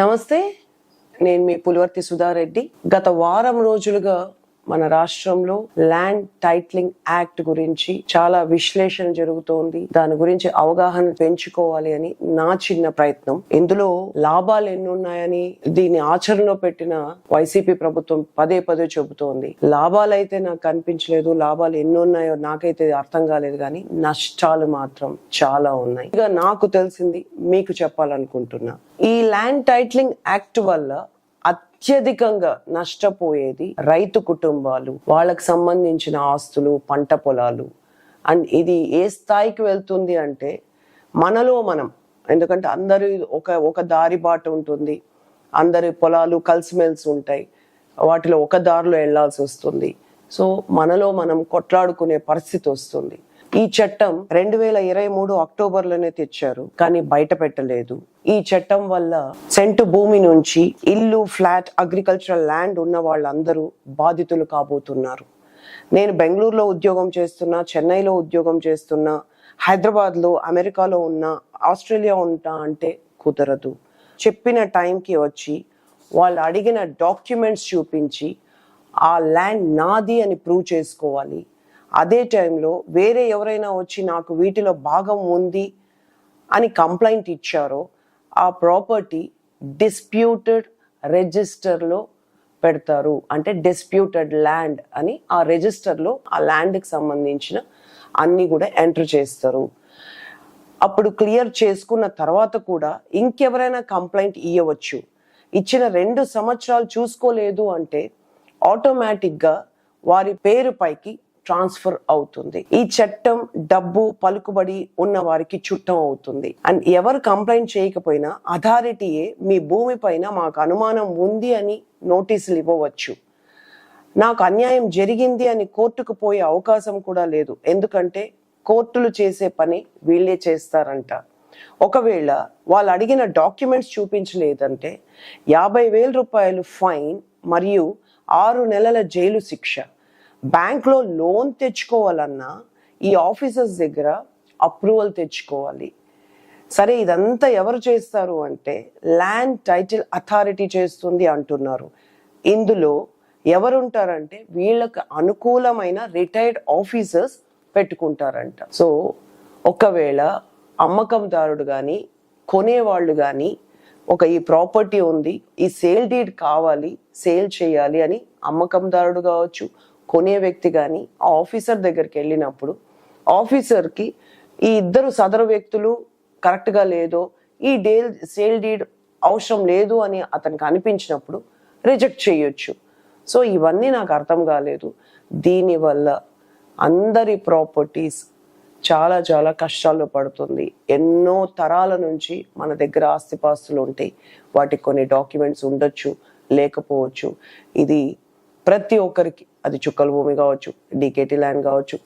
నమస్తే నేను మీ పులివర్తి సుధారెడ్డి. గత వారం రోజులుగా మన రాష్ట్రంలో ల్యాండ్ టైట్లింగ్ యాక్ట్ గురించి చాలా విశ్లేషణ జరుగుతోంది. దాని గురించి అవగాహన పెంచుకోవాలి అని నా చిన్న ప్రయత్నం. ఇందులో లాభాలు ఎన్నున్నాయని దీన్ని ఆచరణలో పెట్టిన వైసీపీ ప్రభుత్వం పదే పదే చెబుతోంది. లాభాలు అయితే నాకు కనిపించలేదు లాభాలు ఎన్ని ఉన్నాయో నాకైతే అర్థం కాలేదు కానీ నష్టాలు మాత్రం చాలా ఉన్నాయి. ఇక నాకు తెలిసింది మీకు చెప్పాలనుకుంటున్నా. ఈ ల్యాండ్ టైట్లింగ్ యాక్ట్ వల్ల అత్యధికంగా నష్టపోయేది రైతు కుటుంబాలు వాళ్ళకి సంబంధించిన ఆస్తులు పంట పొలాలు. అండ్ ఇది ఏ స్థాయికి వెళ్తుంది అంటే మనలో మనం ఎందుకంటే అందరి ఒక ఒక దారి బాట ఉంటుంది. అందరి పొలాలు కలిసిమెలిసి ఉంటాయి. వాటిలో ఒక దారిలో వెళ్ళాల్సి వస్తుంది. సో మనలో మనం కొట్లాడుకునే పరిస్థితి వస్తుంది. ఈ చట్టం రెండు వేల ఇరవై మూడు అక్టోబర్లోనే తెచ్చారు కానీ బయట పెట్టలేదు. ఈ చట్టం వల్ల సెంటు భూమి నుంచి ఇల్లు ఫ్లాట్ అగ్రికల్చరల్ ల్యాండ్ ఉన్న వాళ్ళందరూ బాధితులు కాబోతున్నారు. నేను బెంగళూరులో ఉద్యోగం చేస్తున్నా చెన్నైలో ఉద్యోగం చేస్తున్నా హైదరాబాద్లో అమెరికాలో ఉన్నా ఆస్ట్రేలియా ఉంటా అంటే కుదరదు. చెప్పిన టైంకి వచ్చి వాళ్ళు అడిగిన డాక్యుమెంట్స్ చూపించి ఆ ల్యాండ్ నాది అని ప్రూవ్ చేసుకోవాలి. అదే టైంలో వేరే ఎవరైనా వచ్చి నాకు వీటిలో భాగం ఉంది అని కంప్లైంట్ ఇచ్చారో ఆ ప్రాపర్టీ డిస్ప్యూటెడ్ రిజిస్టర్లో పెడతారు. అంటే డిస్ప్యూటెడ్ ల్యాండ్ అని ఆ రిజిస్టర్లో ఆ ల్యాండ్కి సంబంధించిన అన్నీ కూడా ఎంటర్ చేస్తారు. అప్పుడు క్లియర్ చేసుకున్న తర్వాత కూడా ఇంకెవరైనా కంప్లైంట్ ఇవ్వవచ్చు ఇచ్చిన రెండు సంవత్సరాలు చూసుకోలేదు అంటే ఆటోమేటిక్గా వారి పేరు పైకి ట్రాన్స్ఫర్ అవుతుంది. ఈ చట్టం డబ్బు పలుకుబడి ఉన్న వారికి చుట్టం అవుతుంది. అండ్ ఎవరు కంప్లైంట్ చేయకపోయినా అథారిటీయే మీ భూమి పైన మాకు అనుమానం ఉంది అని నోటీసులు ఇవ్వవచ్చు. నాకు అన్యాయం జరిగింది అని కోర్టుకు పోయే అవకాశం కూడా లేదు. ఎందుకంటే కోర్టులు చేసే పని వీళ్ళే చేస్తారంట. ఒకవేళ వాళ్ళు అడిగిన డాక్యుమెంట్స్ చూపించలేదంటే యాభై వేల రూపాయలు ఫైన్ మరియు ఆరు నెలల జైలు శిక్ష. బ్యాంక్లో లోన్ తెచ్చుకోవాలన్నా ఈ ఆఫీసర్స్ దగ్గర అప్రూవల్ తెచ్చుకోవాలి. సరే ఇదంతా ఎవరు చేస్తారు అంటే ల్యాండ్ టైటిల్ అథారిటీ చేస్తుంది అంటున్నారు. ఇందులో ఎవరుంటారంటే వీళ్ళకి అనుకూలమైన రిటైర్డ్ ఆఫీసర్స్ పెట్టుకుంటారంట. సో ఒకవేళ అమ్మకందారుడు కానీ కొనేవాళ్ళు కానీ ఒక ఈ ప్రాపర్టీ ఉంది ఈ సేల్ డీడ్ కావాలి సేల్ చేయాలి అని అమ్మకందారుడు కావచ్చు కొనే వ్యక్తి కానీ ఆ ఆఫీసర్ దగ్గరికి వెళ్ళినప్పుడు ఆఫీసర్కి ఈ ఇద్దరు సదరు వ్యక్తులు కరెక్ట్గా లేదో ఈ డేల్ సేల్ డీడ్ అవసరం లేదు అని అతనికి అనిపించినప్పుడు రిజెక్ట్ చేయొచ్చు. సో ఇవన్నీ నాకు అర్థం కాలేదు. దీనివల్ల అందరి ప్రాపర్టీస్ చాలా చాలా కష్టాల్లో పడుతుంది. ఎన్నో తరాల నుంచి మన దగ్గర ఆస్తిపాస్తులు ఉంటాయి వాటికి కొన్ని డాక్యుమెంట్స్ ఉండొచ్చు లేకపోవచ్చు. ఇది ప్రతి ఒక్కరికి అది చుక్కల భూమి కావచ్చు డీకేటీ ల్యాండ్ కావచ్చు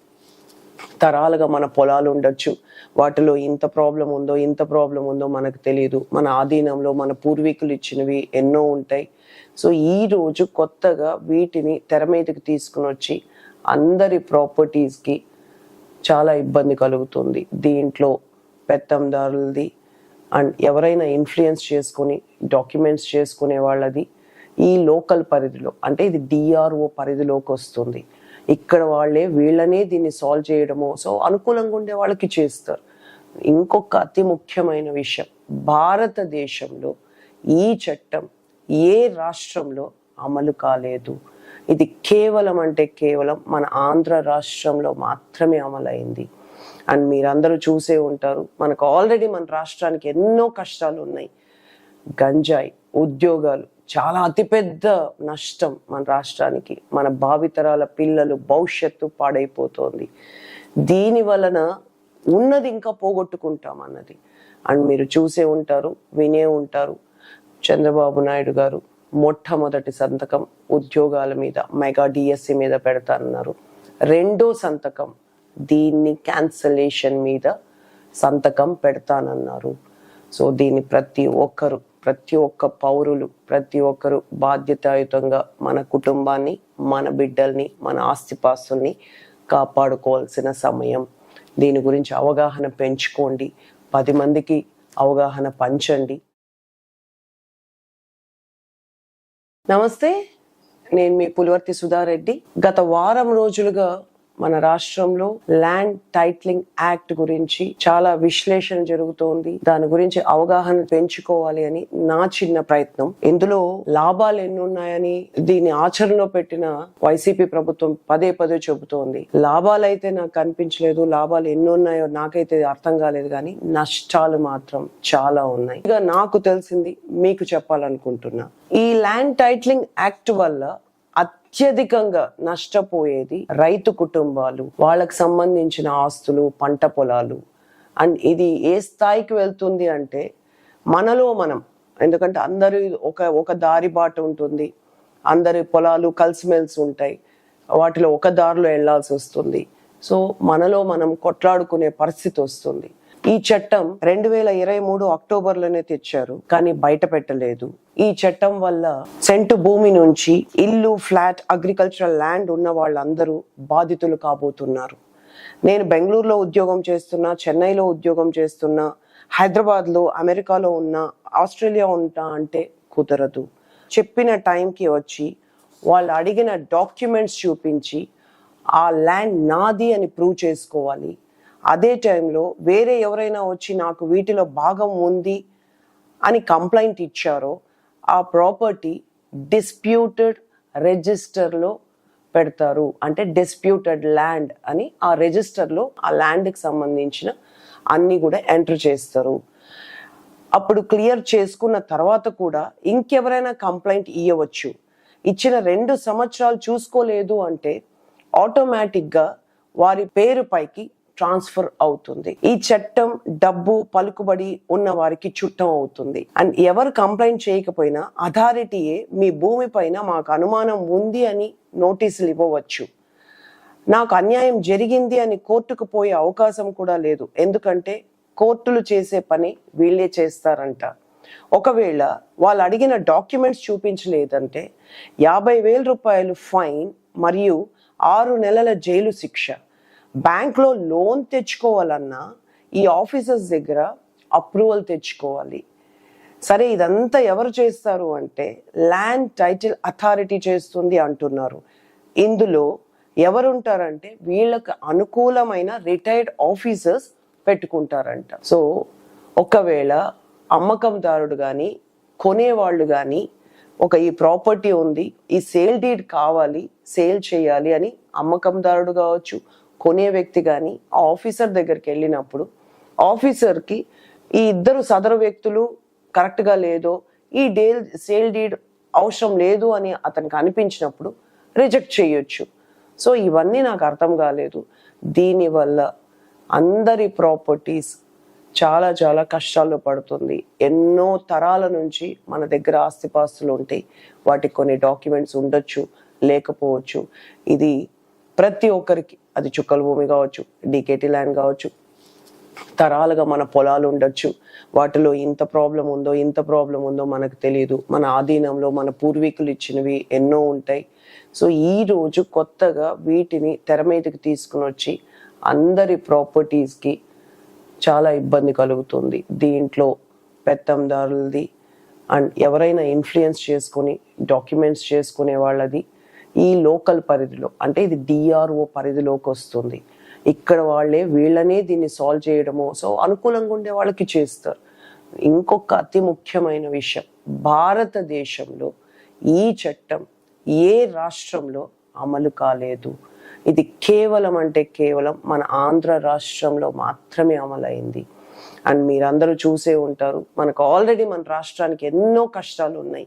తరాలుగా మన పొలాలు ఉండొచ్చు వాటిలో ఇంత ప్రాబ్లం ఉందో ఇంత ప్రాబ్లం ఉందో మనకు తెలియదు మన ఆధీనంలో మన పూర్వీకులు ఇచ్చినవి ఎన్నో ఉంటాయి. సో ఈ రోజు కొత్తగా వీటిని తెర మీదకి తీసుకుని వచ్చి అందరి ప్రాపర్టీస్కి చాలా ఇబ్బంది కలుగుతుంది. దీంట్లో పెత్తందారులది అండ్ ఎవరైనా ఇన్ఫ్లుయెన్స్ చేసుకొని డాక్యుమెంట్స్ చేసుకునే వాళ్ళది ఈ లోకల్ పరిధిలో అంటే ఇది డిఆర్ఓ పరిధిలోకి వస్తుంది. ఇక్కడ వాళ్ళే వీళ్ళనే దీన్ని సాల్వ్ చేయడము. సో అనుకూలంగా ఉండే వాళ్ళకి చేస్తారు. ఇంకొక అతి ముఖ్యమైన విషయం భారతదేశంలో ఈ చట్టం ఏ రాష్ట్రంలో అమలు కాలేదు. ఇది కేవలం అంటే కేవలం మన ఆంధ్ర రాష్ట్రంలో మాత్రమే అమలైంది. అండ్ మీరందరూ చూసే ఉంటారు మనకు ఆల్రెడీ మన రాష్ట్రానికి ఎన్నో కష్టాలు ఉన్నాయి. గంజాయి ఉద్యోగాలు చాలా అతిపెద్ద నష్టం మన రాష్ట్రానికి. మన భావితరాల పిల్లలు భవిష్యత్తు పాడైపోతోంది. దీని వలన ఉన్నది ఇంకా పోగొట్టుకుంటాం అన్నది. అండ్ మీరు చూసే ఉంటారు వినే ఉంటారు. చంద్రబాబు నాయుడు గారు మొట్టమొదటి సంతకం ఉద్యోగాల మీద మెగా డిఎస్సి మీద పెడతానన్నారు. రెండో సంతకం దీన్ని క్యాన్సలేషన్ మీద సంతకం పెడతానన్నారు. సో దీన్ని ప్రతి ఒక్కరు ప్రతి ఒక్క పౌరులు ప్రతి ఒక్కరు బాధ్యతాయుతంగా మన కుటుంబాన్ని మన బిడ్డల్ని మన ఆస్తిపాస్తుల్ని కాపాడుకోవాల్సిన సమయం. దీని గురించి అవగాహన పెంచుకోండి. పది మందికి అవగాహన పంచండి. నమస్తే నేను మీ పులివర్తి సుధారెడ్డి. గత వారం రోజులుగా మన రాష్ట్రంలో ల్యాండ్ టైట్లింగ్ యాక్ట్ గురించి చాలా విశ్లేషణ జరుగుతోంది. దాని గురించి అవగాహన పెంచుకోవాలి అని నా చిన్న ప్రయత్నం. ఇందులో లాభాలు ఎన్నున్నాయని దీన్ని ఆచరణలో పెట్టిన వైసీపీ ప్రభుత్వం పదే పదే చెబుతోంది. లాభాలు అయితే నాకు కనిపించలేదు లాభాలు ఎన్నున్నాయో నాకైతే అర్థం కాలేదు కానీ నష్టాలు మాత్రం చాలా ఉన్నాయి. ఇక నాకు తెలిసింది మీకు చెప్పాలనుకుంటున్నా. ఈ ల్యాండ్ టైట్లింగ్ యాక్ట్ వల్ల అత్యధికంగా నష్టపోయేది రైతు కుటుంబాలు వాళ్ళకి సంబంధించిన ఆస్తులు పంట పొలాలు. అండ్ ఇది ఏ స్థాయికి వెళ్తుంది అంటే మనలో మనం ఎందుకంటే అందరూ ఒక ఒక దారి బాట ఉంటుంది. అందరి పొలాలు కలిసిమెలిసి ఉంటాయి. వాటిలో ఒక దారిలో వెళ్ళాల్సి వస్తుంది. సో మనలో మనం కొట్లాడుకునే పరిస్థితి వస్తుంది. ఈ చట్టం రెండు వేల ఇరవై మూడు అక్టోబర్లోనే తెచ్చారు కానీ బయట పెట్టలేదు. ఈ చట్టం వల్ల సెంటు భూమి నుంచి ఇల్లు ఫ్లాట్ అగ్రికల్చరల్ ల్యాండ్ ఉన్న వాళ్ళందరూ బాధితులు కాబోతున్నారు. నేను బెంగళూరులో ఉద్యోగం చేస్తున్నా చెన్నైలో ఉద్యోగం చేస్తున్నా హైదరాబాద్లో అమెరికాలో ఉన్న ఆస్ట్రేలియా ఉంటా అంటే కుదరదు. చెప్పిన టైంకి వచ్చి వాళ్ళు అడిగిన డాక్యుమెంట్స్ చూపించి ఆ ల్యాండ్ నాది అని ప్రూవ్ చేసుకోవాలి. అదే టైంలో వేరే ఎవరైనా వచ్చి నాకు వీటిలో భాగం ఉంది అని కంప్లైంట్ ఇచ్చారో ఆ ప్రాపర్టీ డిస్ప్యూటెడ్ రిజిస్టర్లో పెడతారు. అంటే డిస్ప్యూటెడ్ ల్యాండ్ అని ఆ రిజిస్టర్లో ఆ ల్యాండ్కి సంబంధించిన అన్నీ కూడా ఎంటర్ చేస్తారు. అప్పుడు క్లియర్ చేసుకున్న తర్వాత కూడా ఇంకెవరైనా కంప్లైంట్ ఇవ్వవచ్చు ఇచ్చిన రెండు సంవత్సరాలు చూసుకోలేదు అంటే ఆటోమేటిక్గా వారి పేరు పైకి ట్రాన్స్ఫర్ అవుతుంది. ఈ చట్టం డబ్బు పలుకుబడి ఉన్న వారికి చుట్టం అవుతుంది. అండ్ ఎవరు కంప్లైంట్ చేయకపోయినా అథారిటీయే మీ భూమి పైన మాకు అనుమానం ఉంది అని నోటీసులు ఇవ్వవచ్చు. నాకు అన్యాయం జరిగింది అని కోర్టుకు పోయే అవకాశం కూడా లేదు. ఎందుకంటే కోర్టులు చేసే పని వీళ్ళే చేస్తారంట. ఒకవేళ వాళ్ళు అడిగిన డాక్యుమెంట్స్ చూపించలేదంటే యాభై వేల రూపాయలు ఫైన్ మరియు ఆరు నెలల జైలు శిక్ష. బ్యాంక్లో లోన్ తెచ్చుకోవాలన్నా ఈ ఆఫీసర్స్ దగ్గర అప్రూవల్ తెచ్చుకోవాలి. సరే ఇదంతా ఎవరు చేస్తారు అంటే ల్యాండ్ టైటిల్ అథారిటీ చేస్తుంది అంటున్నారు. ఇందులో ఎవరుంటారంటే వీళ్ళకి అనుకూలమైన రిటైర్డ్ ఆఫీసర్స్ పెట్టుకుంటారంట. సో ఒకవేళ అమ్మకందారుడు కానీ కొనేవాళ్ళు కానీ ఒక ఈ ప్రాపర్టీ ఉంది ఈ సేల్ డీడ్ కావాలి సేల్ చేయాలి అని అమ్మకందారుడు కావచ్చు కొనే వ్యక్తి కానీ ఆ ఆఫీసర్ దగ్గరికి వెళ్ళినప్పుడు ఆఫీసర్కి ఈ ఇద్దరు సదరు వ్యక్తులు కరెక్ట్గా లేదో ఈ డేల్ సేల్ డీడ్ అవసరం లేదు అని అతనికి అనిపించినప్పుడు రిజెక్ట్ చేయొచ్చు. సో ఇవన్నీ నాకు అర్థం కాలేదు. దీనివల్ల అందరి ప్రాపర్టీస్ చాలా చాలా కష్టాల్లో పడుతుంది. ఎన్నో తరాల నుంచి మన దగ్గర ఆస్తిపాస్తులు ఉంటాయి వాటికి కొన్ని డాక్యుమెంట్స్ ఉండొచ్చు లేకపోవచ్చు. ఇది ప్రతి ఒక్కరికి అది చుక్కల భూమి కావచ్చు డీకేటీ ల్యాండ్ కావచ్చు తరాలుగా మన పొలాలు ఉండొచ్చు. వాటిలో ఇంత ప్రాబ్లం ఉందో ఇంత ప్రాబ్లం ఉందో మనకు తెలియదు మన ఆధీనంలో మన పూర్వీకులు ఇచ్చినవి ఎన్నో ఉంటాయి. సో ఈ రోజు కొత్తగా వీటిని తెర మీదకి తీసుకుని వచ్చి అందరి ప్రాపర్టీస్కి చాలా ఇబ్బంది కలుగుతుంది. దీంట్లో పెత్తందారులది అండ్ ఎవరైనా ఇన్ఫ్లుయెన్స్ చేసుకొని డాక్యుమెంట్స్ చేసుకునే వాళ్ళది ఈ లోకల్ పరిధిలో అంటే ఇది డిఆర్ఓ పరిధిలోకి వస్తుంది. ఇక్కడ వాళ్ళే వీళ్ళనే దీన్ని సాల్వ్ చేయడము. సో అనుకూలంగా ఉండే వాళ్ళకి చేస్తారు. ఇంకొక అతి ముఖ్యమైన విషయం భారతదేశంలో ఈ చట్టం ఏ రాష్ట్రంలో అమలు కాలేదు. ఇది కేవలం అంటే కేవలం మన ఆంధ్ర రాష్ట్రంలో మాత్రమే అమలైంది. అండ్ మీరందరూ చూసే ఉంటారు మనకు ఆల్రెడీ మన రాష్ట్రానికి ఎన్నో కష్టాలు ఉన్నాయి.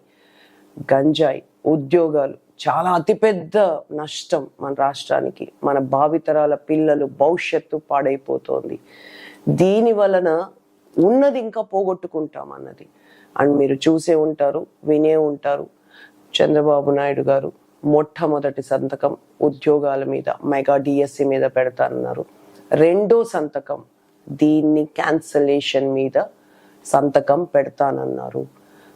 గంజాయి ఉద్యోగాలు. చాలా అతిపెద్ద నష్టం మన రాష్ట్రానికి. మన భావితరాల పిల్లలు భవిష్యత్తు పాడైపోతోంది. దీని వలన ఉన్నది ఇంకా పోగొట్టుకుంటాం అన్నది. అండ్ మీరు చూసే ఉంటారు వినే ఉంటారు. చంద్రబాబు నాయుడు గారు మొట్టమొదటి సంతకం ఉద్యోగాల మీద మెగా డిఎస్సి మీద పెడతానన్నారు. రెండో సంతకం దీన్ని క్యాన్సలేషన్ మీద సంతకం పెడతానన్నారు.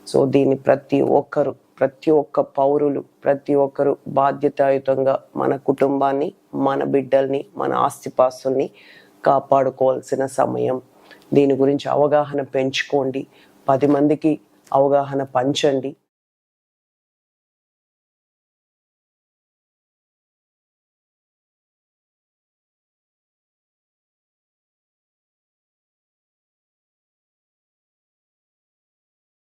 సో దీన్ని ప్రతి ఒక్కరు ప్రతి ఒక్క పౌరులు ప్రతి ఒక్కరు బాధ్యతాయుతంగా మన కుటుంబాన్ని మన బిడ్డల్ని మన ఆస్తిపాస్తుల్ని కాపాడుకోవాల్సిన సమయం. దీని గురించి అవగాహన పెంచుకోండి. పది మందికి అవగాహన పంచండి.